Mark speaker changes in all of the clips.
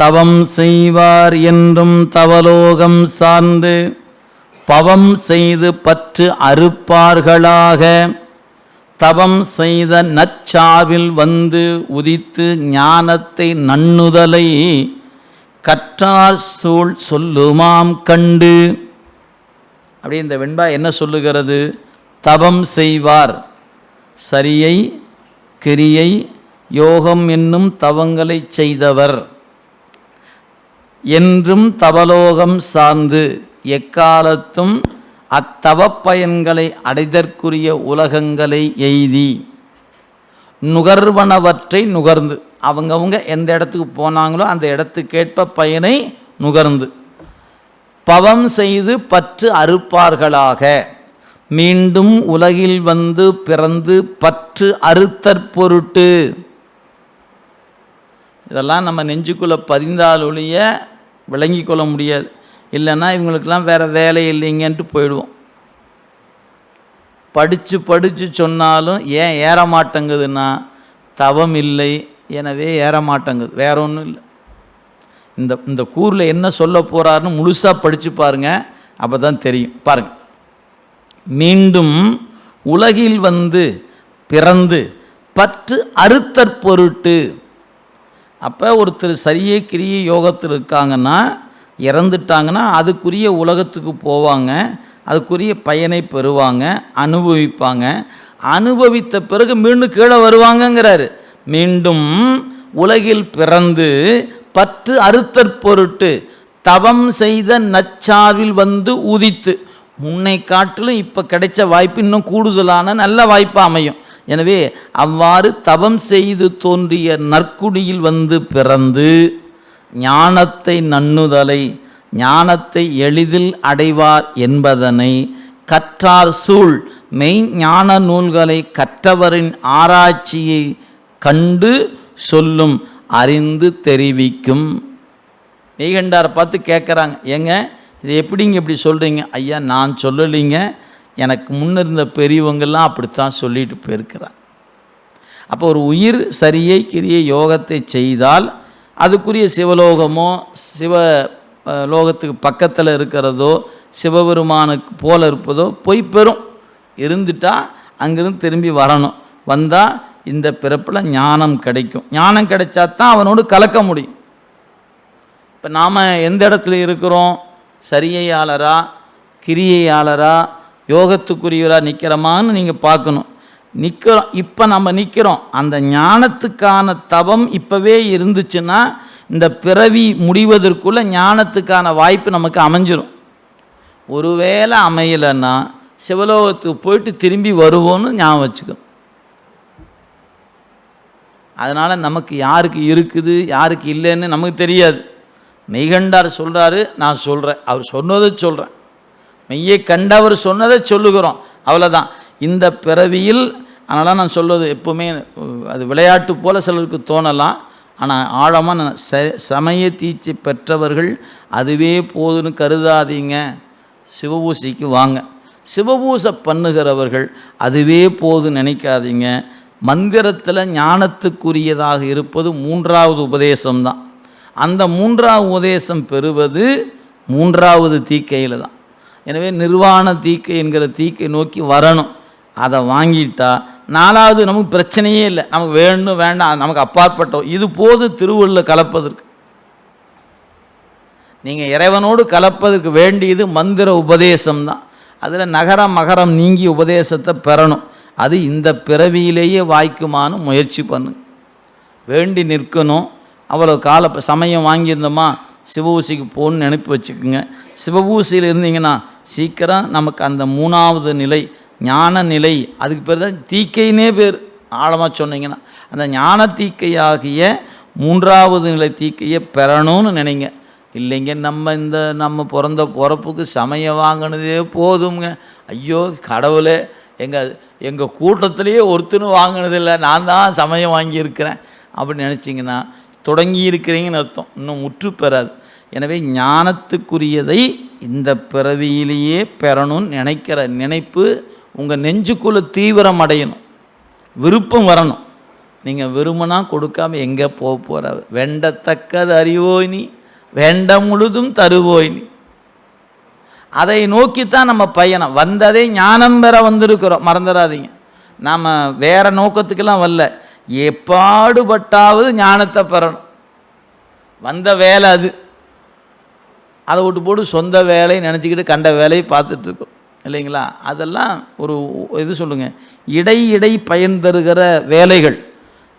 Speaker 1: தவம் செய்வார் என்றும் தவலோகம் சார்ந்து பவம் செய்து பற்று அறுப்பார்களாக தவம் செய்த நச்சாவில் வந்து உதித்து ஞானத்தை நன்னுதலை கற்றார் சூழ் சொல்லுமாம் கண்டு அப்படி இந்த வெண்பா என்ன சொல்லுகிறது தவம் செய்வார் சரியை கிரியை யோகம் என்னும் தவங்களை செய்தவர் என்றும் தவலோகம் சார்ந்து எக்காலத்தும் அத்தவப்பயன்களை அடைதற்குரிய உலகங்களை எய்தி நுகர்வனவற்றை நுகர்ந்து அவங்கவுங்க எந்த இடத்துக்கு போனாங்களோ அந்த இடத்துக்கேற்ப பயனை நுகர்ந்து பவம் செய்து பற்று அறுப்பார்களாக மீண்டும் உலகில் வந்து பிறந்து பற்று அறுத்தற்பொருட்டு இதெல்லாம் நம்ம நெஞ்சுக்குள்ளே பதிந்தால் ஒழிய விளங்கி கொள்ள முடியாது இல்லைன்னா இவங்களுக்கெல்லாம் வேறு வேலை இல்லைங்கன்ட்டு போயிடுவோம் படித்து படித்து சொன்னாலும் ஏன் ஏற மாட்டேங்குதுன்னா தவம் இல்லை எனவே ஏற மாட்டேங்குது வேற ஒன்றும் இல்லை இந்த இந்த கூரில் என்ன சொல்ல போகிறாருன்னு முழுசாக படித்து பாருங்கள் அப்போ தான் தெரியும் பாருங்கள் மீண்டும் உலகில் வந்து பிறந்து பற்று அறுத்தற்பொருட்டு அப்போ ஒருத்தர் சரியே கிரிய யோகத்தில் இருக்காங்கன்னா இறந்துட்டாங்கன்னா அதுக்குரிய உலகத்துக்கு போவாங்க அதுக்குரிய பயனை பெறுவாங்க அனுபவிப்பாங்க அனுபவித்த பிறகு மீண்டும் கீழே வருவாங்கங்கிறாரு மீண்டும் உலகில் பிறந்து பற்று அறுத்தற் பொருட்டு தவம் செய்த நச்சார்வில் வந்து உதித்து முன்னை காட்டிலும் இப்போ கிடைச்ச வாய்ப்பு இன்னும் கூடுதலான நல்ல வாய்ப்பு அமையும் எனவே அவ்வாறு தவம் செய்து தோன்றிய நற்குடியில் வந்து பிறந்து ஞானத்தை நன்னுதலை ஞானத்தை எளிதில் அடைவார் என்பதனை கற்றார் சூழ் மெய் ஞான நூல்களை கற்றவரின் ஆராய்ச்சியை கண்டு சொல்லும் அறிந்து தெரிவிக்கும் மெய்கண்டாரை பார்த்து கேட்குறாங்க ஏங்க இது எப்படிங்க இப்படி சொல்கிறீங்க ஐயா நான் சொல்லலைங்க எனக்கு முன்னிருந்த பெரியவங்கள்லாம் அப்படித்தான் சொல்லிட்டு போயிருக்கிறார் அப்போ ஒரு உயிர் சரியை கிரியை யோகத்தை செய்தால் அதுக்குரிய சிவலோகமோ சிவ லோகத்துக்கு பக்கத்தில் இருக்கிறதோ சிவபெருமானுக்கு போல இருப்பதோ பொய் பெறும் இருந்துட்டால் அங்கேருந்து திரும்பி வரணும் வந்தால் இந்த பிறப்பில் ஞானம் கிடைக்கும் ஞானம் கிடைச்சா தான் அவனோடு கலக்க முடியும் இப்போ நாம் எந்த இடத்துல இருக்கிறோம் சரியையாளரா கிரியையாளரா யோகத்துக்குரியவராக நிற்கிறோமான்னு நீங்கள் பார்க்கணும் நிற்கிறோம் இப்போ நம்ம நிற்கிறோம் அந்த ஞானத்துக்கான தவம் இப்போவே இருந்துச்சுன்னா இந்த பிறவி முடிவதற்குள்ளே ஞானத்துக்கான வாய்ப்பு நமக்கு அமைஞ்சிடும் ஒருவேளை அமையலைன்னா சிவலோகத்துக்கு போயிட்டு திரும்பி வருவோன்னு ஞாபகம் வச்சுக்கணும் அதனால் நமக்கு யாருக்கு இருக்குது யாருக்கு இல்லைன்னு நமக்கு தெரியாது மெய்கண்டார் சொல்கிறாரு நான் சொல்கிறேன் அவர் சொன்னதை சொல்கிறேன் மெய்யை கண்டவர் சொன்னதை சொல்லுகிறோம் அவ்வளோதான் இந்த பிறவியில் அதனால் நான் சொல்வது எப்போவுமே அது விளையாட்டு போல் சிலருக்கு தோணலாம் ஆனால் ஆழமாக நான் ச சமய தீட்சி பெற்றவர்கள் அதுவே போதுன்னு கருதாதீங்க சிவபூசைக்கு வாங்க சிவபூசை பண்ணுகிறவர்கள் அதுவே போதும் நினைக்காதீங்க மந்திரத்தில் ஞானத்துக்குரியதாக இருப்பது மூன்றாவது உபதேசம்தான் அந்த மூன்றாவது உபதேசம் பெறுவது மூன்றாவது தீக்கையில் தான் எனவே நிர்வாண தீக்கை என்கிற தீக்கை நோக்கி வரணும் அதை வாங்கிட்டால் நாலாவது நமக்கு பிரச்சனையே இல்லை நமக்கு வேணும் வேண்டாம் நமக்கு அப்பாற்பட்டோம் இது போது திருவுள்ள கலப்பதற்கு நீங்கள் இறைவனோடு கலப்பதற்கு வேண்டியது மந்திர உபதேசம்தான் அதில் நகரம் மகரம் நீங்கி உபதேசத்தை பெறணும் அது இந்த பிறவியிலேயே வாய்க்குமான்னு முயற்சி பண்ணுங்க வேண்டி நிற்கணும் அவ்வளோ கால சமயம் வாங்கியிருந்தோமா சிவஊசிக்கு போகணுன்னு நினைப்பு வச்சுக்கோங்க சிவபூசியில் இருந்தீங்கன்னா சீக்கிரம் நமக்கு அந்த மூணாவது நிலை ஞான நிலை அதுக்கு பேர் தான் தீக்கைனே பேர் ஆழமாக சொன்னீங்கன்னா அந்த ஞான தீக்கையாகிய மூன்றாவது நிலை தீக்கையை பெறணும்னு நினைங்க இல்லைங்க நம்ம இந்த நம்ம பிறந்த பிறப்புக்கு சமயம் வாங்கினதே போதுங்க ஐயோ கடவுளே எங்கள் எங்கள் கூட்டத்திலேயே ஒருத்தனும் வாங்கினதில்லை நான் தான் சமயம் வாங்கியிருக்கிறேன் அப்படின்னு நினச்சிங்கன்னா தொடங்கி இருக்கிறீங்கன்னு அர்த்தம் இன்னும் முற்று பெறாது எனவே ஞானத்துக்குரியதை இந்த பிறவியிலேயே பெறணும்னு நினைக்கிற நினைப்பு உங்கள் நெஞ்சுக்குள்ளே தீவிரம் அடையணும் விருப்பம் வரணும் நீங்கள் விரும்பினா கொடுக்காம எங்கே போக போகிற வேண்டத்தக்கது அறிவோய் நீ வேண்ட முழுதும் தருவோய் நீ அதை நோக்கித்தான் நம்ம பையனை வந்ததே ஞானம் பெற வந்திருக்கிறோம் மறந்துடாதீங்க நாம் வேறு நோக்கத்துக்கெல்லாம் வரல எப்பாடுபட்டாவது ஞானத்தை பெறணும் வந்த வேலை அது அதை விட்டு போட்டு சொந்த வேலையை நினச்சிக்கிட்டு கண்ட வேலையை பார்த்துட்ருக்கோம் இல்லைங்களா அதெல்லாம் ஒரு இது சொல்லுங்கள் இடை இடை பயன் தருகிற வேலைகள்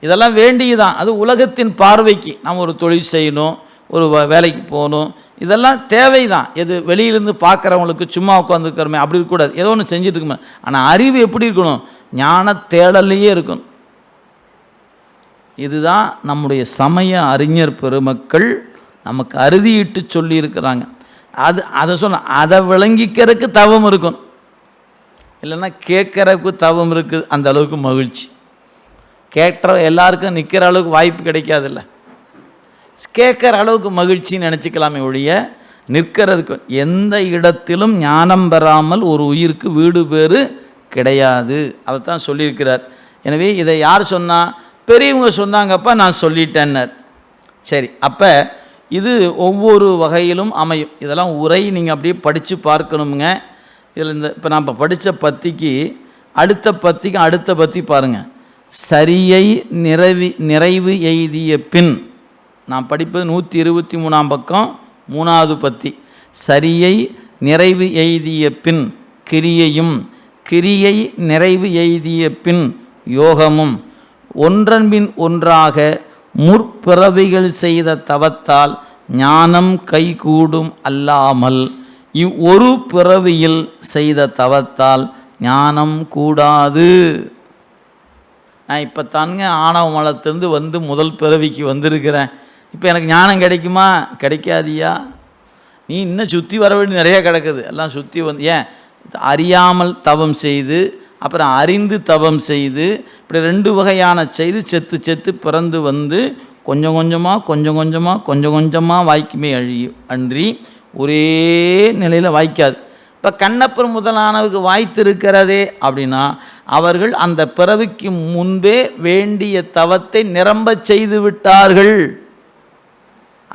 Speaker 1: இதெல்லாம் வேண்டியதுதான் அது உலகத்தின் பார்வைக்கு நாம் ஒரு தொழில் செய்யணும் ஒரு வேலைக்கு போகணும் இதெல்லாம் தேவை தான் எது வெளியிலேருந்து பார்க்குறவங்களுக்கு சும்மா உட்காந்துருக்கிறோமே அப்படி இருக்கக்கூடாது ஏதோ ஒன்று செஞ்சுட்டு இருக்கணும் ஆனால் அறிவு எப்படி இருக்கணும் ஞான தேடல்லையே இருக்கணும் இதுதான் நம்முடைய சமய அறிஞர் பெருமக்கள் நமக்கு அறுதியிட்டு சொல்லியிருக்கிறாங்க அது அதை சொன்ன அதை விளங்கிக்கிறதுக்கு தவம் இருக்கணும் இல்லைன்னா கேட்குறக்கு தவம் இருக்குது அந்த அளவுக்கு மகிழ்ச்சி கேட்குற எல்லாருக்கும் நிற்கிற அளவுக்கு வாய்ப்பு கிடைக்காதுல்ல கேட்குற அளவுக்கு மகிழ்ச்சின்னு நினச்சிக்கலாமே ஒழிய நிற்கிறதுக்கு எந்த இடத்திலும் ஞானம் பெறாமல் ஒரு உயிருக்கு வீடு பேறு கிடையாது அதைத்தான் சொல்லியிருக்கிறார் எனவே இதை யார் சொன்னால் பெரியவங்க சொன்னாங்கப்பா நான் சொல்லிட்டேன்னர் சரி அப்போ இது ஒவ்வொரு வகையிலும் அமையும் இதெல்லாம் உரை நீங்கள் அப்படியே படித்து பார்க்கணுங்க இதில் இந்த இப்போ நான் இப்போ படித்த பத்திக்கு அடுத்த பத்திக்கு அடுத்த பத்தி பாருங்கள் சரியை நிறைவி நிறைவு எய்திய பின் நான் படிப்பது நூற்றி இருபத்தி மூணாம் பக்கம் மூணாவது பத்தி சரியை நிறைவு எய்திய பின் கிரியையும் கிரியை நிறைவு எய்திய பின் யோகமும் ஒன்றன்பின் ஒன்றாக முற்பிறவிகள் செய்த தவத்தால் ஞானம் கைகூடும் அல்லாமல் இவ் ஒரு பிறவியில் செய்த தவத்தால் ஞானம் கூடாது நான் இப்போ தானுங்க ஆணவ மலத்திலேருந்து வந்து முதல் பிறவிக்கு வந்திருக்கிறேன் இப்போ எனக்கு ஞானம் கிடைக்குமா கிடைக்காதியா நீ இன்னும் சுற்றி வர வேண்டி நிறையா கிடக்குது எல்லாம் சுற்றி வந்து ஏன் அறியாமல் தவம் செய்து அப்புறம் அறிந்து தவம் செய்து இப்படி ரெண்டு வகையான செய்து செத்து செத்து பிறந்து வந்து கொஞ்சம் கொஞ்சமாக கொஞ்சம் கொஞ்சமாக கொஞ்சம் கொஞ்சமாக வாய்க்குமே அழி அன்றி ஒரே நிலையில் வாய்க்காது இப்போ கண்ணப்பர் முதலானவருக்கு வாய்த்திருக்கிறதே அப்படின்னா அவர்கள் அந்த பிறவிக்கு முன்பே வேண்டிய தவத்தை நிரம்ப செய்து விட்டார்கள்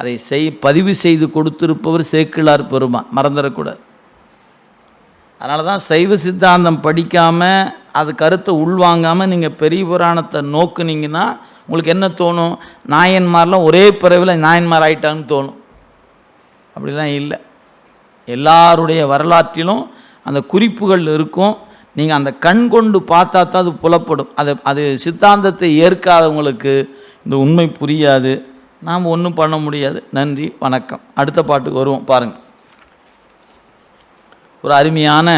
Speaker 1: அதை செய் பதிவு செய்து கொடுத்திருப்பவர் சேக்கிழார் பெருமா மறந்துடக்கூடாது அதனால தான் சைவ சித்தாந்தம் படிக்காமல் அது கருத்தை உள்வாங்காமல் நீங்கள் பெரிய புராணத்தை நோக்குனீங்கன்னா உங்களுக்கு என்ன தோணும் நாயன்மாரெலாம் ஒரே பிறவில் நாயன்மார் ஆயிட்டாங்கன்னு தோணும் அப்படிலாம் இல்லை எல்லாருடைய வரலாற்றிலும் அந்த குறிப்புகள் இருக்கும் நீங்கள் அந்த கண் கொண்டு பார்த்தா தான் அது புலப்படும் அது அது சித்தாந்தத்தை ஏற்காதவங்களுக்கு இந்த உண்மை புரியாது நாம் ஒன்றும் பண்ண முடியாது நன்றி வணக்கம் அடுத்த பாட்டுக்கு வருவோம் பாருங்கள் ஒரு அருமையான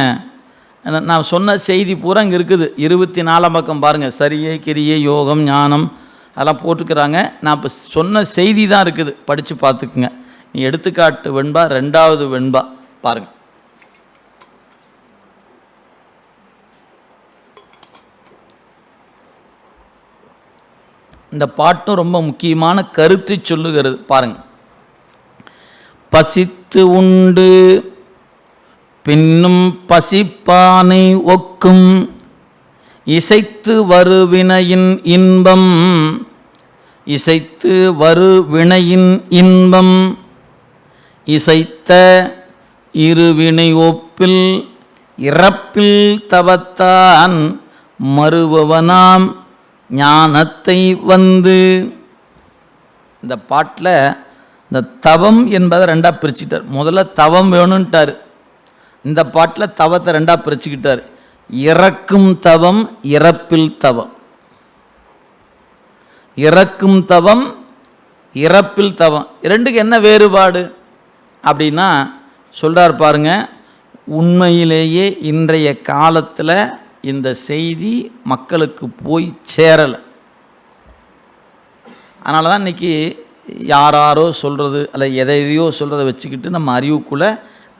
Speaker 1: நான் சொன்ன செய்தி பூரா இங்கே இருக்குது இருபத்தி நாலாம் பக்கம் பாருங்கள் சரியே கிரியே யோகம் ஞானம் அதெல்லாம் போட்டுக்கிறாங்க நான் இப்போ சொன்ன செய்தி தான் இருக்குது படித்து பார்த்துக்குங்க நீ எடுத்துக்காட்டு வெண்பா ரெண்டாவது வெண்பா பாருங்கள் இந்த பாட்டும் ரொம்ப முக்கியமான கருத்தை சொல்லுகிறது பாருங்கள் பசித்து உண்டு பின்னும் பசிப்பானை ஒக்கும் இசைத்து வருவினையின் இன்பம் இசைத்து வருவினையின் இன்பம் இசைத்த இருவினை ஒப்பில் இறப்பில் தவத்தான் மறுபவனாம் ஞானத்தை வந்து இந்த பாட்டில் இந்த தவம் என்பதை ரெண்டாக பிரிச்சுட்டார் முதல்ல தவம் வேணும்ன்ட்டார் இந்த பாட்டில் தவத்தை ரெண்டாக பிரிச்சுக்கிட்டார் இறக்கும் தவம் இறப்பில் தவம் இறக்கும் தவம் இறப்பில் தவம் ரெண்டுக்கு என்ன வேறுபாடு அப்படின்னா சொல்கிறார் பாருங்க உண்மையிலேயே இன்றைய காலத்தில் இந்த செய்தி மக்களுக்கு போய் சேரலை அதனால தான் இன்றைக்கி யாராரோ சொல்கிறது அல்ல எதை எதையோ சொல்கிறத வச்சுக்கிட்டு நம்ம அறிவுக்குள்ளே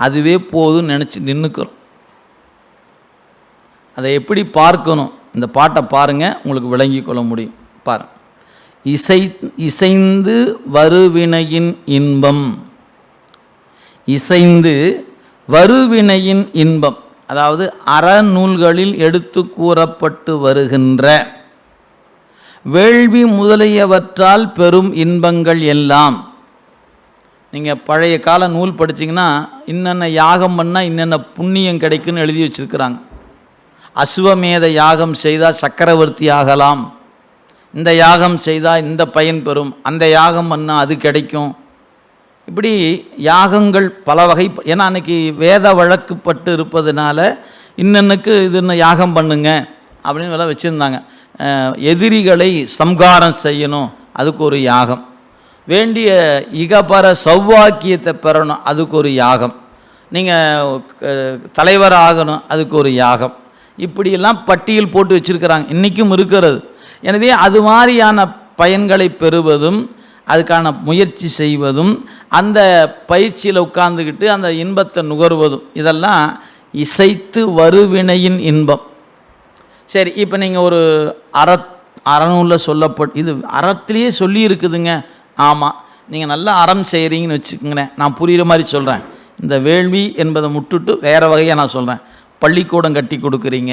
Speaker 1: அதுவே போதும் நினச்சி நின்றுக்கிறோம் அதை எப்படி பார்க்கணும் இந்த பாட்டை பாருங்கள் உங்களுக்கு விளங்கி கொள்ள முடியும் பாரு இசை இசைந்து வருவினையின் இன்பம் இசைந்து வருவினையின் இன்பம் அதாவது அறநூல்களில் எடுத்து கூறப்பட்டு வருகின்ற வேள்வி முதலியவற்றால் பெரும் இன்பங்கள் எல்லாம் நீங்கள் பழைய கால நூல் படித்தீங்கன்னா இன்னென்ன யாகம் பண்ணால் இன்னென்ன புண்ணியம் கிடைக்குன்னு எழுதி வச்சுருக்கிறாங்க அசுவமேத யாகம் செய்தால் சக்கரவர்த்தி ஆகலாம் இந்த யாகம் செய்தால் இந்த பயன் பெறும் அந்த யாகம் பண்ணால் அது கிடைக்கும் இப்படி யாகங்கள் பல வகை ஏன்னா அன்றைக்கி வேத வழக்குப்பட்டு இருப்பதுனால இன்னன்னுக்கு இது இன்னும் யாகம் பண்ணுங்க அப்படின்னு எல்லாம் வச்சுருந்தாங்க எதிரிகளை சம்காரம் செய்யணும் அதுக்கு ஒரு யாகம் வேண்டிய இகபர சௌவாக்கியத்தை பெறணும் அதுக்கு ஒரு யாகம் நீங்கள் தலைவர் ஆகணும் அதுக்கு ஒரு யாகம் இப்படியெல்லாம் பட்டியல் போட்டு வச்சுருக்கிறாங்க இன்றைக்கும் இருக்கிறது எனவே அது மாதிரியான பயன்களை பெறுவதும் அதுக்கான முயற்சி செய்வதும் அந்த பயிற்சியில் உட்கார்ந்துக்கிட்டு அந்த இன்பத்தை நுகர்வதும் இதெல்லாம் இசைத்து வருவினையின் இன்பம் சரி இப்போ நீங்கள் ஒரு அறத் அறநூலில் சொல்லப்பட் இது அறத்திலேயே சொல்லி இருக்குதுங்க ஆமாம் நீங்கள் நல்லா அறம் செய்கிறீங்கன்னு வச்சுக்கோங்களேன் நான் புரிகிற மாதிரி சொல்கிறேன் இந்த வேள்வி என்பதை முட்டுட்டு வேறு வகையாக நான் சொல்கிறேன் பள்ளிக்கூடம் கட்டி கொடுக்குறீங்க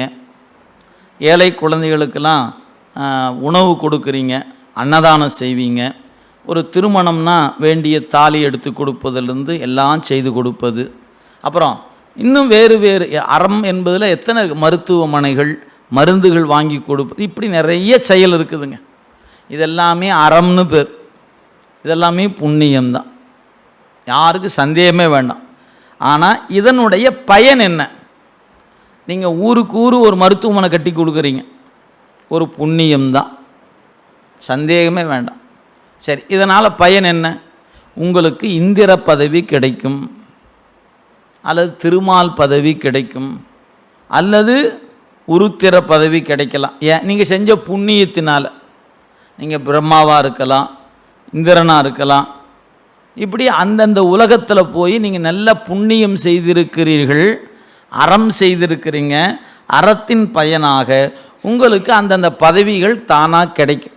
Speaker 1: ஏழை குழந்தைகளுக்கெல்லாம் உணவு கொடுக்குறீங்க அன்னதானம் செய்வீங்க ஒரு திருமணம்னா வேண்டிய தாலி எடுத்து கொடுப்பதிலிருந்து எல்லாம் செய்து கொடுப்பது அப்புறம் இன்னும் வேறு வேறு அறம் என்பதில் எத்தனை இருக்குது மருத்துவமனைகள் மருந்துகள் வாங்கி கொடுப்பது இப்படி நிறைய செயல் இருக்குதுங்க இதெல்லாமே அறம்னு பேர் இதெல்லாமே புண்ணியம்தான் யாருக்கு சந்தேகமே வேண்டாம் ஆனால் இதனுடைய பயன் என்ன நீங்கள் ஊருக்கு ஊர் ஒரு மருத்துவமனை கட்டி கொடுக்குறீங்க ஒரு புண்ணியம்தான் சந்தேகமே வேண்டாம் சரி இதனால் பயன் என்ன உங்களுக்கு இந்திர பதவி கிடைக்கும் அல்லது திருமால் பதவி கிடைக்கும் அல்லது உருத்திர பதவி கிடைக்கலாம் ஏன் நீங்கள் செஞ்ச புண்ணியத்தினால் நீங்கள் பிரம்மாவாக இருக்கலாம் இந்திரனாக இருக்கலாம் இப்படி அந்தந்த உலகத்தில் போய் நீங்கள் நல்ல புண்ணியம் செய்திருக்கிறீர்கள் அறம் செய்திருக்கிறீங்க அறத்தின் பயனாக உங்களுக்கு அந்தந்த பதவிகள் தானாக கிடைக்கும்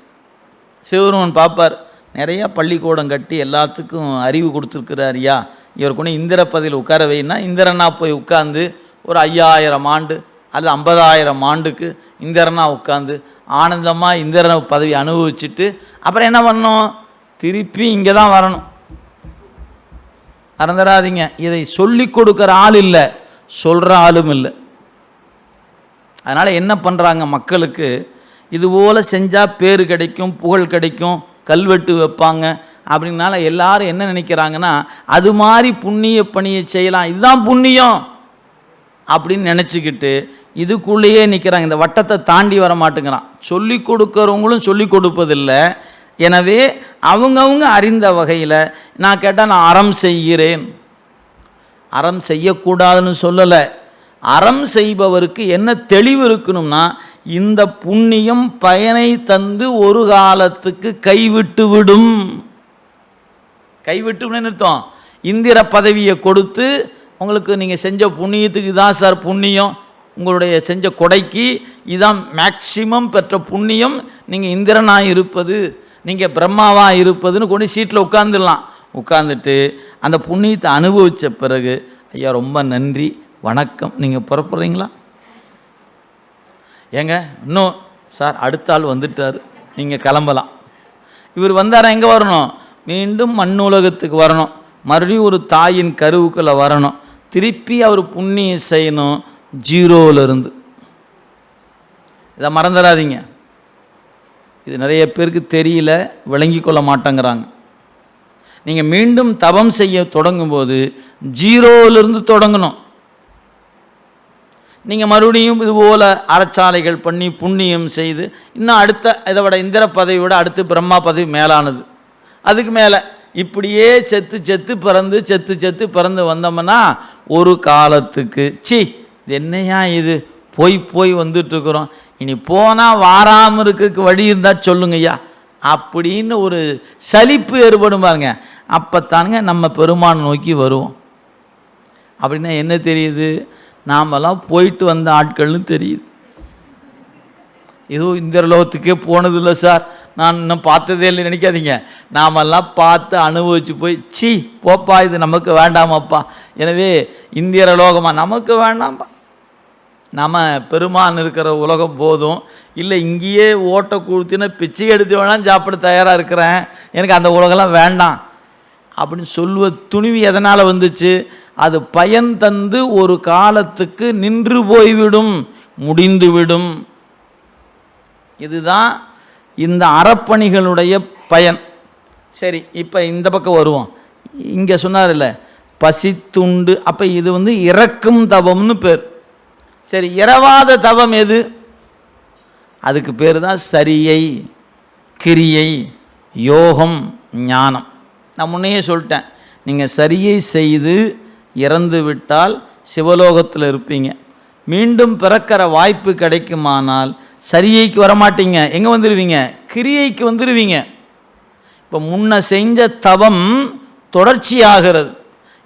Speaker 1: சிவருமன் பார்ப்பார் நிறையா பள்ளிக்கூடம் கட்டி எல்லாத்துக்கும் அறிவு கொடுத்துருக்கிறார் ஐயா இவர் கொண்டு இந்திர பதவியில் உட்கார வைனா இந்திரனா போய் உட்காந்து ஒரு ஐயாயிரம் ஆண்டு அல்லது ஐம்பதாயிரம் ஆண்டுக்கு இந்திரனா உட்காந்து ஆனந்தமாக இந்திரனை பதவி அனுபவிச்சுட்டு அப்புறம் என்ன பண்ணோம் திருப்பி இங்கே தான் வரணும் மறந்துடாதீங்க இதை சொல்லி கொடுக்குற ஆள் இல்லை சொல்கிற ஆளும் இல்லை அதனால் என்ன பண்ணுறாங்க மக்களுக்கு இதுபோல் செஞ்சால் பேர் கிடைக்கும் புகழ் கிடைக்கும் கல்வெட்டு வைப்பாங்க அப்படின்னால எல்லாரும் என்ன நினைக்கிறாங்கன்னா அது மாதிரி புண்ணிய பணியை செய்யலாம் இதுதான் புண்ணியம் அப்படின்னு நினச்சிக்கிட்டு இதுக்குள்ளேயே நிற்கிறாங்க இந்த வட்டத்தை தாண்டி வர மாட்டேங்கிறான் சொல்லி கொடுக்குறவங்களும் சொல்லி கொடுப்பதில்லை எனவே அவங்கவுங்க அறிந்த வகையில் நான் கேட்டால் நான் அறம் செய்கிறேன் அறம் செய்யக்கூடாதுன்னு சொல்லலை அறம் செய்பவருக்கு என்ன தெளிவு இருக்கணும்னா இந்த புண்ணியம் பயனை தந்து ஒரு காலத்துக்கு கைவிட்டு விடும் கைவிட்டு நிறுத்தம் இந்திர பதவியை கொடுத்து உங்களுக்கு நீங்கள் செஞ்ச புண்ணியத்துக்கு இதான் சார் புண்ணியம் உங்களுடைய செஞ்ச கொடைக்கு இதான் மேக்சிமம் பெற்ற புண்ணியம் நீங்கள் இந்திரனாக இருப்பது நீங்கள் பிரம்மாவாக இருப்பதுன்னு கொண்டு சீட்டில் உட்காந்துடலாம் உட்காந்துட்டு அந்த புண்ணியத்தை அனுபவித்த பிறகு ஐயா ரொம்ப நன்றி வணக்கம் நீங்கள் புறப்படுறீங்களா ஏங்க இன்னும் சார் அடுத்த ஆள் வந்துட்டார் நீங்கள் கிளம்பலாம் இவர் வந்தார எங்கே வரணும் மீண்டும் மண்ணுலகத்துக்கு வரணும் மறுபடியும் ஒரு தாயின் கருவுக்குள்ளே வரணும் திருப்பி அவர் புண்ணியம் செய்யணும் ஜீரோவிலிருந்து இதை மறந்துடாதீங்க இது நிறைய பேருக்கு தெரியல விளங்கி கொள்ள மாட்டேங்கிறாங்க நீங்கள் மீண்டும் தபம் செய்ய தொடங்கும்போது ஜீரோவிலிருந்து தொடங்கணும் நீங்கள் மறுபடியும் இது அறச்சாலைகள் பண்ணி புண்ணியம் செய்து இன்னும் அடுத்த இதை விட இந்திர பதவியோட அடுத்து பிரம்மா பதவி மேலானது அதுக்கு மேலே இப்படியே செத்து செத்து பிறந்து செத்து செத்து பிறந்து வந்தோம்னா ஒரு காலத்துக்கு சி என்னையா இது போய் போய் வந்துட்டுருக்குறோம் இனி போனால் வாராமல் இருக்கிறதுக்கு வழி இருந்தால் சொல்லுங்க ஐயா அப்படின்னு ஒரு சலிப்பு ஏற்படும் பாருங்க அப்போத்தானுங்க நம்ம பெருமானை நோக்கி வருவோம் அப்படின்னா என்ன தெரியுது நாமெல்லாம் போயிட்டு வந்த ஆட்கள்னு தெரியுது ஏதோ இந்த லோகத்துக்கே போனதில்லை சார் நான் இன்னும் பார்த்ததே இல்லை நினைக்காதீங்க நாமெல்லாம் பார்த்து அனுபவித்து போய் சி போப்பா இது நமக்கு வேண்டாமப்பா எனவே இந்திய லோகமாக நமக்கு வேண்டாம்ப்பா நம்ம பெருமான் இருக்கிற உலகம் போதும் இல்லை இங்கேயே ஓட்டை கொடுத்தினா பிச்சை எடுத்து வேணாம் சாப்பிட தயாராக இருக்கிறேன் எனக்கு அந்த உலகெல்லாம் வேண்டாம் அப்படின்னு சொல்லுவ துணிவு எதனால் வந்துச்சு அது பயன் தந்து ஒரு காலத்துக்கு நின்று போய்விடும் முடிந்துவிடும் இதுதான் இந்த அறப்பணிகளுடைய பயன் சரி இப்போ இந்த பக்கம் வருவோம் இங்கே சொன்னார்ல பசித்துண்டு அப்போ இது வந்து இறக்கும் தவம்னு பேர் சரி இரவாத தவம் எது அதுக்கு பேர் தான் சரியை கிரியை யோகம் ஞானம் நான் முன்னையே சொல்லிட்டேன் நீங்கள் சரியை செய்து இறந்து விட்டால் சிவலோகத்தில் இருப்பீங்க மீண்டும் பிறக்கிற வாய்ப்பு கிடைக்குமானால் சரியைக்கு வரமாட்டீங்க எங்கே வந்துடுவீங்க கிரியைக்கு வந்துடுவீங்க இப்போ முன்ன செஞ்ச தவம் தொடர்ச்சி ஆகிறது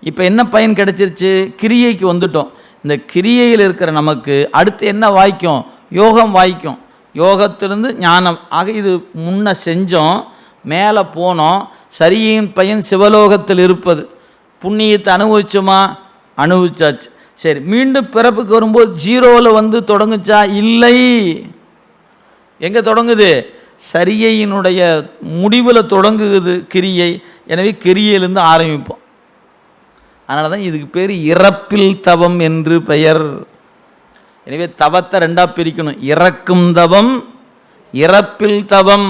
Speaker 1: இப்போ என்ன பயன் கிடைச்சிருச்சு கிரியைக்கு வந்துட்டோம் இந்த கிரியையில் இருக்கிற நமக்கு அடுத்து என்ன வாய்க்கும் யோகம் வாய்க்கும் யோகத்திலிருந்து ஞானம் ஆக இது முன்ன செஞ்சோம் மேலே போனோம் சரியின் பையன் சிவலோகத்தில் இருப்பது புண்ணியத்தை அனுபவிச்சோமா அனுபவிச்சாச்சு சரி மீண்டும் பிறப்புக்கு வரும்போது ஜீரோவில் வந்து தொடங்குச்சா இல்லை எங்கே தொடங்குது சரியையினுடைய முடிவில் தொடங்குகிறது கிரியை எனவே கிரியையிலேருந்து ஆரம்பிப்போம் அதனால தான் இதுக்கு பேர் இறப்பில் தவம் என்று பெயர் எனவே தவத்தை ரெண்டாக பிரிக்கணும் இறக்கும் தவம் இறப்பில் தவம்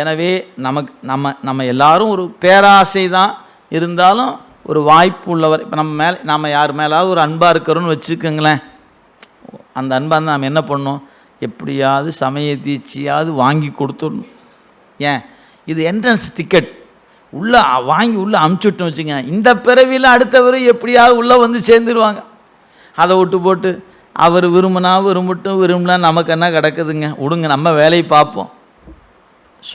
Speaker 1: எனவே நமக்கு நம்ம நம்ம எல்லாரும் ஒரு பேராசை தான் இருந்தாலும் ஒரு வாய்ப்பு உள்ளவர் இப்போ நம்ம மேலே நம்ம யார் மேலாவது ஒரு அன்பாக இருக்கிறோம்னு வச்சுக்கோங்களேன் அந்த அன்பாக இருந்தால் நம்ம என்ன பண்ணோம் எப்படியாவது சமய தீட்சியாவது வாங்கி கொடுத்துடணும் ஏன் இது என்ட்ரன்ஸ் டிக்கெட் உள்ளே வாங்கி உள்ளே அமுச்சுட்டோம் வச்சுங்க இந்த பிறவியில் அடுத்தவர் எப்படியாவது உள்ளே வந்து சேர்ந்துருவாங்க அதை விட்டு போட்டு அவர் விரும்பினா விரும்பட்டும் விரும்பினா நமக்கு என்ன கிடக்குதுங்க விடுங்க நம்ம வேலையை பார்ப்போம்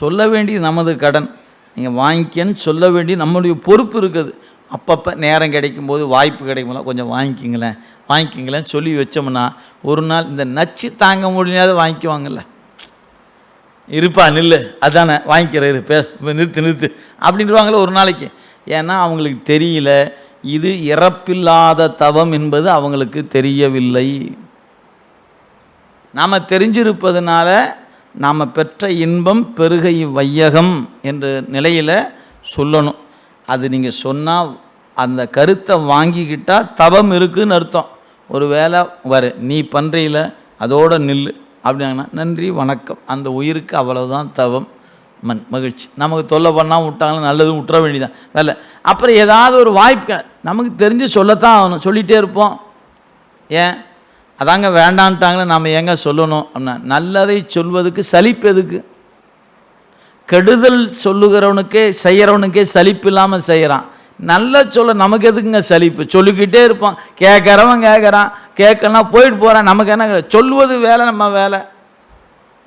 Speaker 1: சொல்ல வேண்டியது நமது கடன் நீங்கள் வாங்கிக்கன்னு சொல்ல வேண்டிய நம்மளுடைய பொறுப்பு இருக்குது அப்பப்போ நேரம் கிடைக்கும் போது வாய்ப்பு கிடைக்கும்போது கொஞ்சம் வாங்கிக்கிங்களேன் வாங்கிக்கிங்களேன்னு சொல்லி வச்சோம்னா ஒரு நாள் இந்த நச்சு தாங்க முடியாத வாங்கிக்குவாங்கல்ல இருப்பா நில்லு அதானே வாங்கிக்கிறாரு பேச நிறுத்து நிறுத்து அப்படின்றவாங்களே ஒரு நாளைக்கு ஏன்னா அவங்களுக்கு தெரியல இது இறப்பில்லாத தவம் என்பது அவங்களுக்கு தெரியவில்லை நாம் தெரிஞ்சிருப்பதனால நாம் பெற்ற இன்பம் பெருகை வையகம் என்ற நிலையில் சொல்லணும் அது நீங்கள் சொன்னால் அந்த கருத்தை வாங்கிக்கிட்டால் தவம் இருக்குதுன்னு அர்த்தம் ஒரு வேலை வரு நீ பண்ணுறையில் அதோடு நில்லு அப்படின்னாங்கன்னா நன்றி வணக்கம் அந்த உயிருக்கு அவ்வளவுதான் தவம் மண் மகிழ்ச்சி நமக்கு தொல்லை பண்ணால் விட்டாங்களும் நல்லதும் விட்டுற வேண்டியதான் வேலை அப்புறம் ஏதாவது ஒரு வாய்ப்பு நமக்கு தெரிஞ்சு சொல்லத்தான் ஆகணும் சொல்லிகிட்டே இருப்போம் ஏன் அதாங்க வேண்டான்ட்டாங்களே நாம் ஏங்க சொல்லணும் அப்படின்னா நல்லதை சொல்வதுக்கு சலிப்பு எதுக்கு கெடுதல் சொல்லுகிறவனுக்கே செய்கிறவனுக்கே சலிப்பு இல்லாமல் செய்கிறான் நல்லா சொல்ல நமக்கு எதுக்குங்க சலிப்பு சொல்லிக்கிட்டே இருப்பான் கேட்குறவன் கேட்குறான் கேட்கலாம் போயிட்டு போகிறான் நமக்கு என்ன சொல்வது வேலை நம்ம வேலை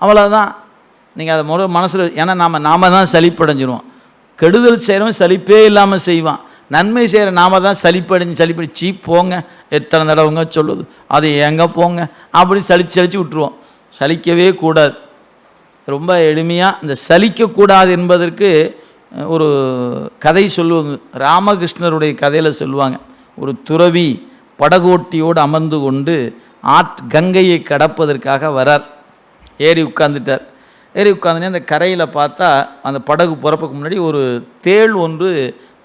Speaker 1: அவ்வளோதான் நீங்கள் அதை முறை மனசில் ஏன்னா நாம் நாம் தான் சளிப்படைஞ்சிருவோம் கெடுதல் செய்கிறவன் சலிப்பே இல்லாமல் செய்வான் நன்மை செய்கிற நாம தான் சளிப்படைஞ்சு சளிப்படி சீ போங்க எத்தனை தடவைங்க சொல்லுது அது எங்கே போங்க அப்படி சளிச்சு சளிச்சு விட்டுருவோம் சலிக்கவே கூடாது ரொம்ப எளிமையாக இந்த சலிக்கக்கூடாது என்பதற்கு ஒரு கதை சொல்லுவாங்க ராமகிருஷ்ணருடைய கதையில் சொல்லுவாங்க ஒரு துறவி படகோட்டியோடு அமர்ந்து கொண்டு ஆட் கங்கையை கடப்பதற்காக வரார் ஏறி உட்கார்ந்துட்டார் ஏறி உட்காந்துனே அந்த கரையில் பார்த்தா அந்த படகு போகிறப்பக்கு முன்னாடி ஒரு தேள் ஒன்று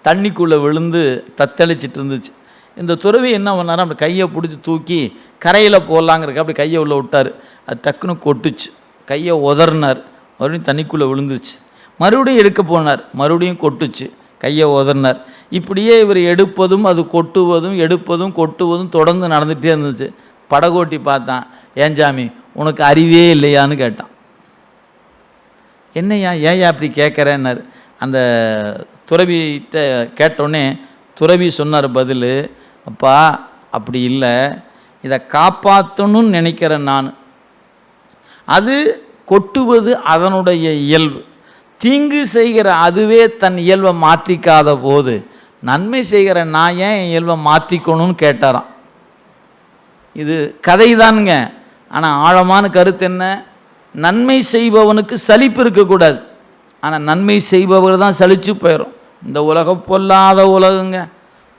Speaker 1: தண்ணிக்குள்ளே விழுந்து தத்தளிச்சிட்டு இருந்துச்சு இந்த துறவி என்ன பண்ணார் அப்படி கையை பிடிச்சி தூக்கி கரையில் போடலாங்கிறக்க அப்படி கையை உள்ளே விட்டார் அது டக்குன்னு கொட்டுச்சு கையை உதறினார் மறுபடியும் தண்ணிக்குள்ளே விழுந்துச்சு மறுபடியும் எடுக்க போனார் மறுபடியும் கொட்டுச்சு கையை உதறினார் இப்படியே இவர் எடுப்பதும் அது கொட்டுவதும் எடுப்பதும் கொட்டுவதும் தொடர்ந்து நடந்துகிட்டே இருந்துச்சு படகோட்டி பார்த்தான் ஏன் உனக்கு அறிவே இல்லையான்னு கேட்டான் என்னையா ஏயா அப்படி கேட்குறேன்னாரு அந்த துறவிகிட்ட கேட்டோடனே துறவி சொன்னார் பதில் அப்பா அப்படி இல்லை இதை காப்பாற்றணும்னு நினைக்கிறேன் நான் அது கொட்டுவது அதனுடைய இயல்பு தீங்கு செய்கிற அதுவே தன் இயல்பை மாற்றிக்காத போது நன்மை செய்கிற நான் ஏன் என் இயல்பை மாற்றிக்கணும்னு கேட்டாராம் இது கதை தானுங்க ஆனால் ஆழமான கருத்து என்ன நன்மை செய்பவனுக்கு சலிப்பு இருக்கக்கூடாது ஆனால் நன்மை செய்பவர் தான் சலித்து போயிடும் இந்த உலகம் பொல்லாத உலகுங்க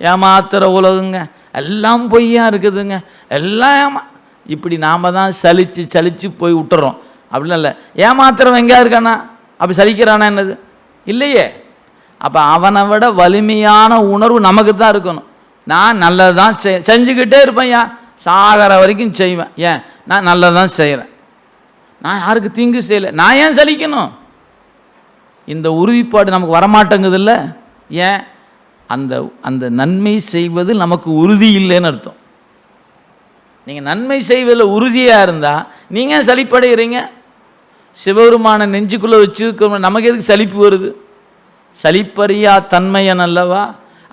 Speaker 1: ஏமாத்துகிற உலகுங்க எல்லாம் பொய்யா இருக்குதுங்க எல்லாம் ஏமா இப்படி நாம் தான் சலித்து சலித்து போய் விட்டுறோம் அப்படின்னு இல்லை ஏமாத்துறவன் எங்கேயா இருக்கானா அப்படி சலிக்கிறானா என்னது இல்லையே அப்போ அவனை விட வலிமையான உணர்வு நமக்கு தான் இருக்கணும் நான் நல்லதான் செய் செஞ்சுக்கிட்டே இருப்பேன் ஏன் சாகர வரைக்கும் செய்வேன் ஏன் நான் நல்லதான் செய்கிறேன் நான் யாருக்கு தீங்கு செய்யலை நான் ஏன் சலிக்கணும் இந்த உறுதிப்பாடு நமக்கு வரமாட்டேங்குது இல்லை ஏன் அந்த அந்த நன்மை செய்வது நமக்கு உறுதி இல்லைன்னு அர்த்தம் நீங்கள் நன்மை செய்வதில் உறுதியாக இருந்தால் நீங்கள் சளிப்படைகிறீங்க சிவபெருமான நெஞ்சுக்குள்ளே வச்சுருக்க நமக்கு எதுக்கு சலிப்பு வருது சலிப்பறியா தன்மையன் அல்லவா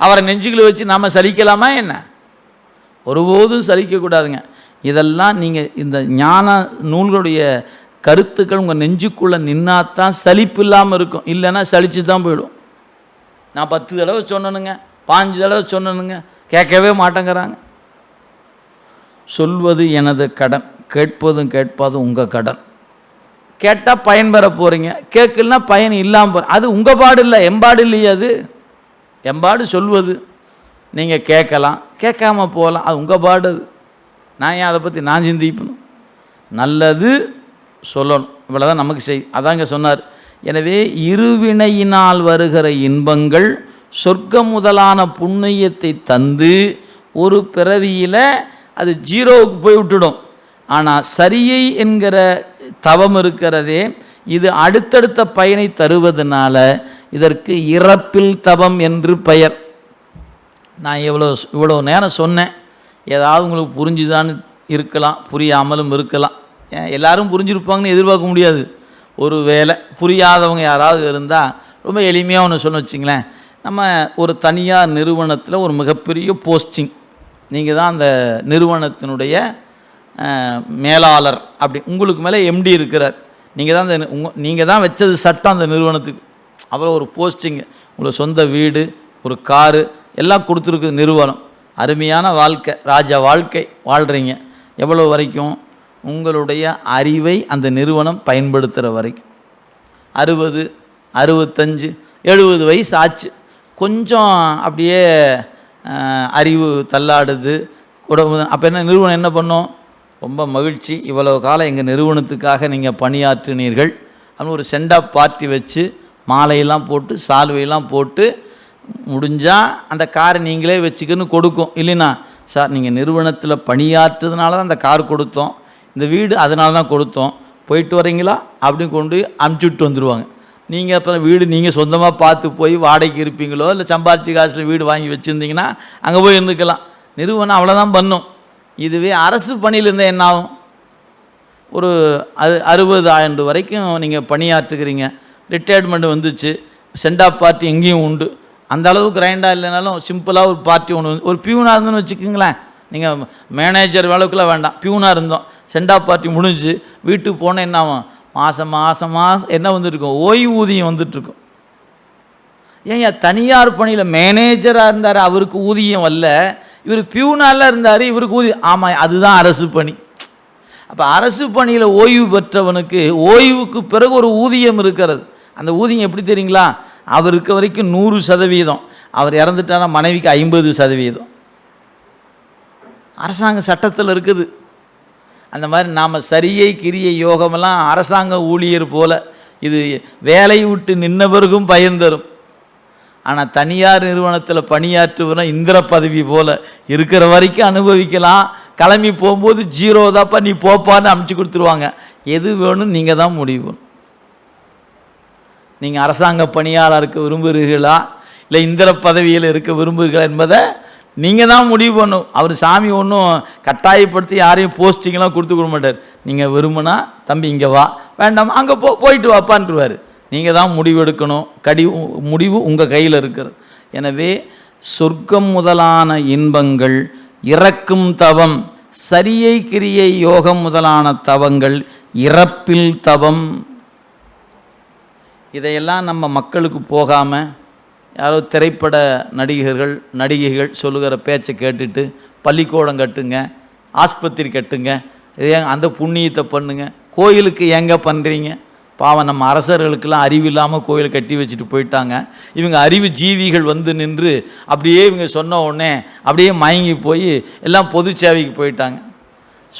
Speaker 1: அவரை நெஞ்சுக்குள்ளே வச்சு நாம் சலிக்கலாமா என்ன ஒருபோதும் சலிக்கக்கூடாதுங்க இதெல்லாம் நீங்கள் இந்த ஞான நூல்களுடைய கருத்துக்கள் உங்கள் நெஞ்சுக்குள்ளே நின்னா தான் சலிப்பு இல்லாமல் இருக்கும் இல்லைன்னா சலித்து தான் போயிடும் நான் பத்து தடவை சொன்னனுங்க பாஞ்சு தடவை சொன்னனுங்க கேட்கவே மாட்டேங்கிறாங்க சொல்வது எனது கடன் கேட்பதும் கேட்பதும் உங்கள் கடன் கேட்டால் பயன் பெற போகிறீங்க கேட்கலன்னா பயன் இல்லாமல் போகிற அது உங்கள் பாடு இல்லை எம்பாடு இல்லையே அது எம்பாடு சொல்வது நீங்கள் கேட்கலாம் கேட்காம போகலாம் அது உங்கள் பாடு அது நான் ஏன் அதை பற்றி நான் சிந்திப்பணும் நல்லது சொல்லணும் இவ்வளோதான் நமக்கு செய் அதாங்க சொன்னார் எனவே இருவினையினால் வருகிற இன்பங்கள் சொர்க்க முதலான புண்ணியத்தை தந்து ஒரு பிறவியில் அது ஜீரோவுக்கு போய் விட்டுடும் ஆனால் சரியை என்கிற தவம் இருக்கிறதே இது அடுத்தடுத்த பயனை தருவதனால இதற்கு இறப்பில் தவம் என்று பெயர் நான் எவ்வளோ இவ்வளோ நேரம் சொன்னேன் ஏதாவது உங்களுக்கு புரிஞ்சுதான்னு இருக்கலாம் புரியாமலும் இருக்கலாம் எல்லாரும் புரிஞ்சிருப்பாங்கன்னு எதிர்பார்க்க முடியாது ஒரு வேலை புரியாதவங்க யாராவது இருந்தால் ரொம்ப எளிமையாக ஒன்று சொன்ன வச்சிங்களேன் நம்ம ஒரு தனியார் நிறுவனத்தில் ஒரு மிகப்பெரிய போஸ்டிங் நீங்கள் தான் அந்த நிறுவனத்தினுடைய மேலாளர் அப்படி உங்களுக்கு மேலே எம்டி இருக்கிறார் நீங்கள் தான் அந்த உங்க நீங்கள் தான் வச்சது சட்டம் அந்த நிறுவனத்துக்கு அவ்வளோ ஒரு போஸ்டிங்கு உங்களை சொந்த வீடு ஒரு காரு எல்லாம் கொடுத்துருக்கு நிறுவனம் அருமையான வாழ்க்கை ராஜா வாழ்க்கை வாழ்கிறீங்க எவ்வளோ வரைக்கும் உங்களுடைய அறிவை அந்த நிறுவனம் பயன்படுத்துகிற வரைக்கும் அறுபது அறுபத்தஞ்சு எழுபது வயசு ஆச்சு கொஞ்சம் அப்படியே அறிவு தள்ளாடுது உடம்பு அப்போ என்ன நிறுவனம் என்ன பண்ணும் ரொம்ப மகிழ்ச்சி இவ்வளவு காலம் எங்கள் நிறுவனத்துக்காக நீங்கள் பணியாற்றினீர்கள் அப்படின்னு ஒரு செண்டாப் பார்ட்டி வச்சு மாலையெல்லாம் போட்டு சால்வையெல்லாம் போட்டு முடிஞ்சால் அந்த காரை நீங்களே வச்சுக்கின்னு கொடுக்கும் இல்லைன்னா சார் நீங்கள் நிறுவனத்தில் பணியாற்றுறதுனால தான் அந்த கார் கொடுத்தோம் இந்த வீடு அதனால தான் கொடுத்தோம் போயிட்டு வரீங்களா அப்படின்னு கொண்டு அமுச்சு விட்டு வந்துடுவாங்க நீங்கள் அப்புறம் வீடு நீங்கள் சொந்தமாக பார்த்து போய் வாடகைக்கு இருப்பீங்களோ இல்லை சம்பாரிச்சி காசில் வீடு வாங்கி வச்சுருந்தீங்கன்னா அங்கே போய் இருந்துக்கலாம் நிறுவனம் அவ்வளோதான் பண்ணும் இதுவே அரசு பணியில் இருந்தால் என்ன ஆகும் ஒரு அது அறுபது ஆண்டு வரைக்கும் நீங்கள் பணியாற்றுக்கிறீங்க ரிட்டையர்மெண்ட் வந்துச்சு சென்டா பார்ட்டி எங்கேயும் உண்டு அந்த அளவு கிரைண்டாக இல்லைனாலும் சிம்பிளாக ஒரு பார்ட்டி ஒன்று ஒரு பியூனாக இருந்தோம்னு வச்சுக்கோங்களேன் நீங்கள் மேனேஜர் அளவுக்குலாம் வேண்டாம் பியூனாக இருந்தோம் சென்டா பார்ட்டி முடிஞ்சு வீட்டுக்கு போனால் என்ன ஆகும் மாதம் மாதம் மாதம் என்ன வந்துட்டுருக்கும் ஓய்வூதியம் வந்துட்டுருக்கும் ஏன் தனியார் பணியில் மேனேஜராக இருந்தார் அவருக்கு ஊதியம் வரல இவர் பியூனாலாம் இருந்தார் இவருக்கு ஊதி ஆமாம் அதுதான் அரசு பணி அப்போ அரசு பணியில் ஓய்வு பெற்றவனுக்கு ஓய்வுக்கு பிறகு ஒரு ஊதியம் இருக்கிறது அந்த ஊதியம் எப்படி தெரியுங்களா அவர் வரைக்கும் நூறு சதவீதம் அவர் இறந்துட்டாரா மனைவிக்கு ஐம்பது சதவீதம் அரசாங்க சட்டத்தில் இருக்குது அந்த மாதிரி நாம் சரியை கிரியை யோகமெல்லாம் அரசாங்க ஊழியர் போல் இது வேலை விட்டு நின்றவருக்கும் பயன் தரும் ஆனால் தனியார் நிறுவனத்தில் பணியாற்றுவனா இந்திர பதவி போல் இருக்கிற வரைக்கும் அனுபவிக்கலாம் கிளம்பி போகும்போது ஜீரோ தாப்பா நீ போப்பான்னு அமுச்சு கொடுத்துருவாங்க எது வேணும் நீங்கள் தான் முடிவு நீங்கள் அரசாங்க பணியாளருக்கு விரும்புகிறீர்களா இல்லை இந்திர பதவியில் இருக்க விரும்புகிறீர்களா என்பதை நீங்கள் தான் முடிவு பண்ணும் அவர் சாமி ஒன்றும் கட்டாயப்படுத்தி யாரையும் போஸ்டிங்கெலாம் கொடுத்து கொடுக்க மாட்டார் நீங்கள் விரும்புனா தம்பி இங்கே வா வேண்டாம் அங்கே போ போயிட்டு வாப்பான்ட்டுருவார் நீங்கள் தான் முடிவெடுக்கணும் கடி முடிவு உங்கள் கையில் இருக்கிறது எனவே சொர்க்கம் முதலான இன்பங்கள் இறக்கும் தவம் சரியை கிரியை யோகம் முதலான தவங்கள் இறப்பில் தவம் இதையெல்லாம் நம்ம மக்களுக்கு போகாமல் யாரோ திரைப்பட நடிகர்கள் நடிகைகள் சொல்லுகிற பேச்சை கேட்டுட்டு பள்ளிக்கூடம் கட்டுங்க ஆஸ்பத்திரி கட்டுங்க அந்த புண்ணியத்தை பண்ணுங்கள் கோயிலுக்கு எங்கே பண்ணுறீங்க பாவம் நம்ம அரசர்களுக்கெல்லாம் அறிவு இல்லாமல் கோயில் கட்டி வச்சுட்டு போயிட்டாங்க இவங்க அறிவு ஜீவிகள் வந்து நின்று அப்படியே இவங்க சொன்ன உடனே அப்படியே மயங்கி போய் எல்லாம் பொது சேவைக்கு போயிட்டாங்க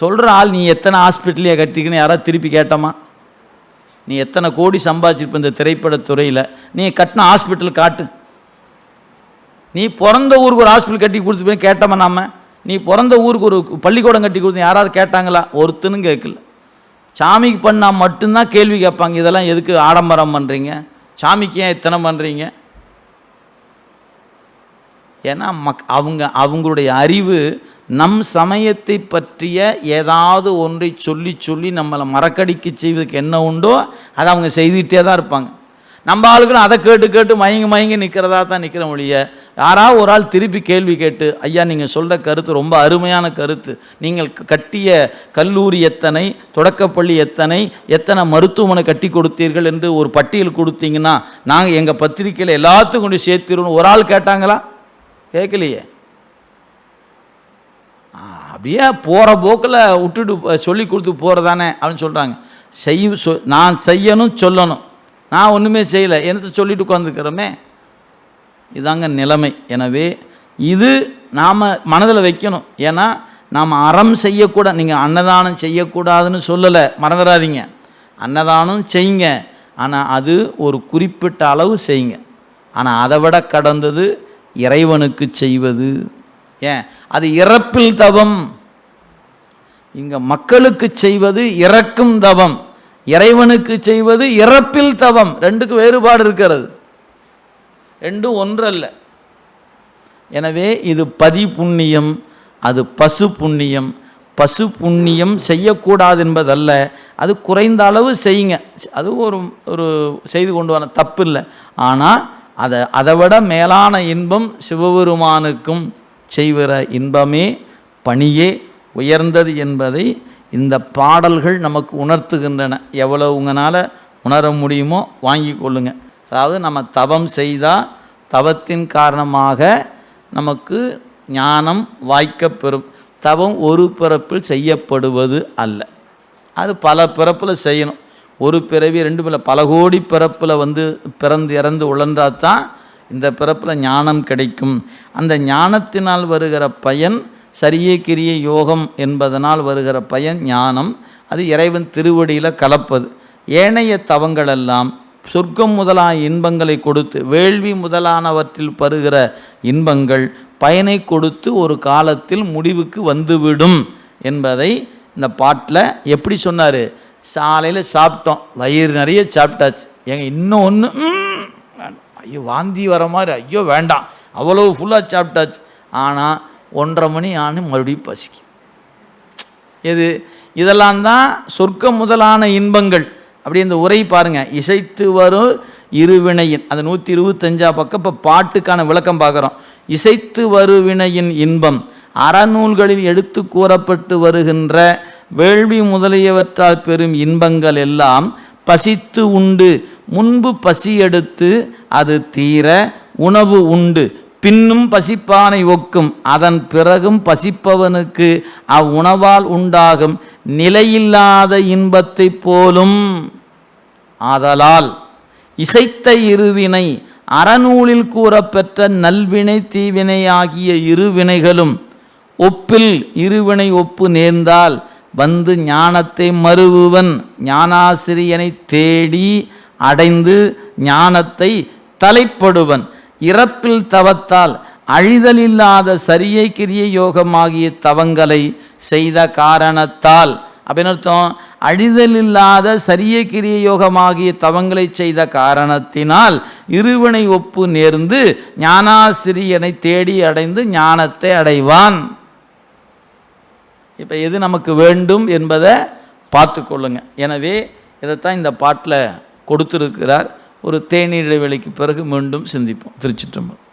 Speaker 1: சொல்கிற ஆள் நீ எத்தனை ஹாஸ்பிட்டலையே கட்டிக்கணும் யாராவது திருப்பி கேட்டோமா நீ எத்தனை கோடி சம்பாதிச்சிருப்ப இந்த திரைப்படத்துறையில் நீ கட்டின ஹாஸ்பிட்டல் காட்டு நீ பிறந்த ஊருக்கு ஒரு ஹாஸ்பிட்டல் கட்டி கொடுத்து போய் கேட்டோமா நாம நீ பிறந்த ஊருக்கு ஒரு பள்ளிக்கூடம் கட்டி கொடுத்து யாராவது கேட்டாங்களா ஒருத்தனும் கேட்கல சாமிக்கு பண்ணால் மட்டும்தான் கேள்வி கேட்பாங்க இதெல்லாம் எதுக்கு ஆடம்பரம் பண்ணுறீங்க சாமிக்கு ஏன் இத்தனை பண்ணுறீங்க ஏன்னா மக் அவங்க அவங்களுடைய அறிவு நம் சமயத்தை பற்றிய ஏதாவது ஒன்றை சொல்லி சொல்லி நம்மளை மறக்கடிக்க செய்வதற்கு என்ன உண்டோ அதை அவங்க செய்துகிட்டே தான் இருப்பாங்க நம்ம ஆளுக்கும் அதை கேட்டு கேட்டு மயங்கி மயங்கி நிற்கிறதா தான் நிற்கிற மொழிய யாராவது ஒரு ஆள் திருப்பி கேள்வி கேட்டு ஐயா நீங்கள் சொல்கிற கருத்து ரொம்ப அருமையான கருத்து நீங்கள் கட்டிய கல்லூரி எத்தனை தொடக்கப்பள்ளி எத்தனை எத்தனை மருத்துவமனை கட்டி கொடுத்தீர்கள் என்று ஒரு பட்டியல் கொடுத்தீங்கன்னா நாங்கள் எங்கள் பத்திரிக்கையில் எல்லாத்துக்கும் கொண்டு சேர்த்திருவோம் ஒரு ஆள் கேட்டாங்களா கேட்கலையே அப்படியே போகிற போக்கில் விட்டுட்டு சொல்லி கொடுத்து போகிறதானே அப்படின்னு சொல்கிறாங்க செய் நான் செய்யணும் சொல்லணும் நான் ஒன்றுமே செய்யலை என்னத்தை சொல்லிட்டு உட்காந்துருக்கிறோமே இதாங்க நிலைமை எனவே இது நாம் மனதில் வைக்கணும் ஏன்னா நாம் அறம் செய்யக்கூடாது நீங்கள் அன்னதானம் செய்யக்கூடாதுன்னு சொல்லலை மறந்துடாதீங்க அன்னதானம் செய்யுங்க ஆனால் அது ஒரு குறிப்பிட்ட அளவு செய்யுங்க ஆனால் அதை விட கடந்தது இறைவனுக்கு செய்வது ஏன் அது இறப்பில் தவம் இங்கே மக்களுக்கு செய்வது இறக்கும் தவம் இறைவனுக்கு செய்வது இறப்பில் தவம் ரெண்டுக்கு வேறுபாடு இருக்கிறது ரெண்டும் ஒன்றல்ல எனவே இது பதி புண்ணியம் அது பசு புண்ணியம் பசு புண்ணியம் செய்யக்கூடாது என்பதல்ல அது குறைந்த அளவு செய்யுங்க அது ஒரு ஒரு செய்து கொண்டு வர தப்பு இல்லை ஆனால் அதை அதை விட மேலான இன்பம் சிவபெருமானுக்கும் செய்கிற இன்பமே பணியே உயர்ந்தது என்பதை இந்த பாடல்கள் நமக்கு உணர்த்துகின்றன எவ்வளோ உங்களால் உணர முடியுமோ வாங்கி கொள்ளுங்க அதாவது நம்ம தவம் செய்தால் தவத்தின் காரணமாக நமக்கு ஞானம் வாய்க்கப்பெறும் தவம் ஒரு பிறப்பில் செய்யப்படுவது அல்ல அது பல பிறப்பில் செய்யணும் ஒரு பிறவி ரெண்டு பிற பல கோடி பிறப்பில் வந்து பிறந்து இறந்து உழன்றாதான் இந்த பிறப்பில் ஞானம் கிடைக்கும் அந்த ஞானத்தினால் வருகிற பயன் சரியே கிரிய யோகம் என்பதனால் வருகிற பயன் ஞானம் அது இறைவன் திருவடியில் கலப்பது ஏனைய தவங்களெல்லாம் சொர்க்கம் முதலான இன்பங்களை கொடுத்து வேள்வி முதலானவற்றில் பருகிற இன்பங்கள் பயனை கொடுத்து ஒரு காலத்தில் முடிவுக்கு வந்துவிடும் என்பதை இந்த பாட்டில் எப்படி சொன்னார் சாலையில் சாப்பிட்டோம் வயிறு நிறைய சாப்பிட்டாச்சு எங்க இன்னும் ஒன்று ஐயோ வாந்தி வர மாதிரி ஐயோ வேண்டாம் அவ்வளோ ஃபுல்லாக சாப்பிட்டாச்சு ஆனால் ஒன்றரை மணி ஆணும் மறுபடியும் பசிக்கு இது இதெல்லாம் தான் சொர்க்கம் முதலான இன்பங்கள் அப்படி இந்த உரை பாருங்கள் இசைத்து வரும் இருவினையின் அந்த நூற்றி இருபத்தஞ்சா பக்கம் இப்போ பாட்டுக்கான விளக்கம் பார்க்குறோம் இசைத்து வருவினையின் இன்பம் அறநூல்களில் எடுத்து கூறப்பட்டு வருகின்ற வேள்வி முதலியவற்றால் பெறும் இன்பங்கள் எல்லாம் பசித்து உண்டு முன்பு பசி எடுத்து அது தீர உணவு உண்டு பின்னும் பசிப்பானை ஒக்கும் அதன் பிறகும் பசிப்பவனுக்கு அவ்வுணவால் உண்டாகும் நிலையில்லாத இன்பத்தைப் போலும் ஆதலால் இசைத்த இருவினை அறநூலில் கூறப்பெற்ற நல்வினை தீவினை ஆகிய இருவினைகளும் ஒப்பில் இருவினை ஒப்பு நேர்ந்தால் வந்து ஞானத்தை மறுவுவன் ஞானாசிரியனை தேடி அடைந்து ஞானத்தை தலைப்படுவன் இறப்பில் தவத்தால் அழிதலில்லாத சரியை கிரிய யோகமாகிய தவங்களை செய்த காரணத்தால் அப்படின்னு அர்த்தம் அழிதலில்லாத சரிய கிரிய யோகமாகிய தவங்களை செய்த காரணத்தினால் இருவனை ஒப்பு நேர்ந்து ஞானாசிரியனை தேடி அடைந்து ஞானத்தை அடைவான் இப்போ எது நமக்கு வேண்டும் என்பதை பார்த்து கொள்ளுங்க எனவே இதைத்தான் இந்த பாட்டில் கொடுத்துருக்கிறார் ஒரு தேநீர் இடைவெளிக்கு பிறகு மீண்டும் சிந்திப்போம் திருச்சிற்றம்பலம்